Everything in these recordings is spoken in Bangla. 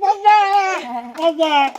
Baba. Baba.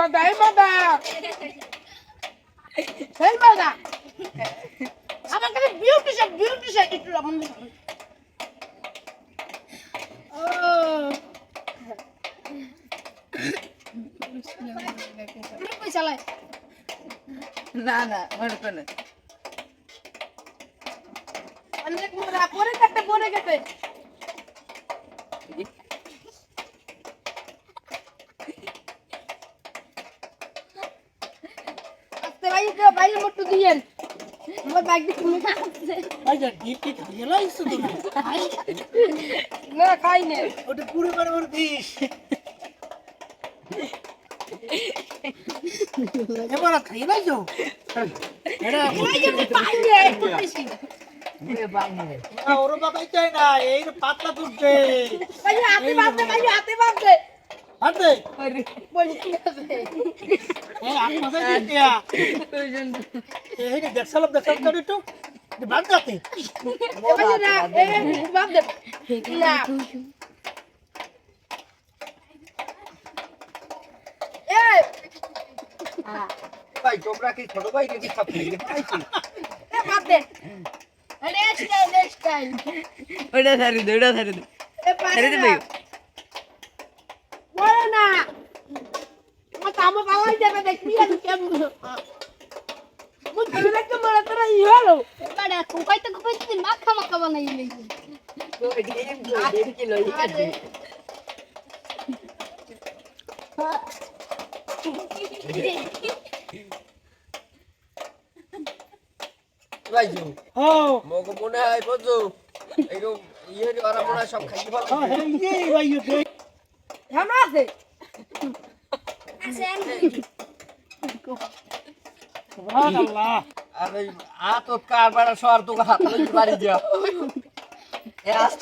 মাদাই মাদা সেই মাদা আমার কাছে বিউটি শেক একটু লবণ না না মনে করে অনেক মোরা পরে কাটতে পরে গেছে আস্তে ভাই ভাই মোটু দিয়েন আমার বাইক দিয়ে তুমি আচ্ছা ডিপটি খাইয়ে লাইছো তুমি। না খাই না। ওটা পুরো করে করে দিস। এবার আর খাইয়ে লাইছো? এটা না একটু না, ওর বাবাই চাই না এই পাতলা তুলছে ভাই হাতে বাঁধতে ভাই হাতে বাঁধতে হাতে বলি ঠিক আছে এই আট মাসে দিয়া এই যে দেখছালাম দেখছালাম তো একটু বাদ যাতে ভাই না এই বাঁধতে না এই ভাই তোমরা কি ছোট ভাই নাকি সব থেকে খাইছি এ বাঁধতে নেক্সট টাইম নেক্সট টাইম ওটা ছাড়ি দে ওটা ছাড়ি দে এ পারে ছেড়ে দে না আমার কামাই যাবে দেখবি আমি কেমন? মনে তোরা ই হলো। বাড়া কোকাইতে কোকাইতে মাখা মাখা বানাই লইছি দেড় কিলো আরে ভাই ও। মগো মনে হয় এরকম ইয়ে ওরা মনে হয় সব খাইতে পারো হ্যাঁ দেখ। কেমন আছে। আর আত কার বাড়া সর তো লই বাড়ি আস্তে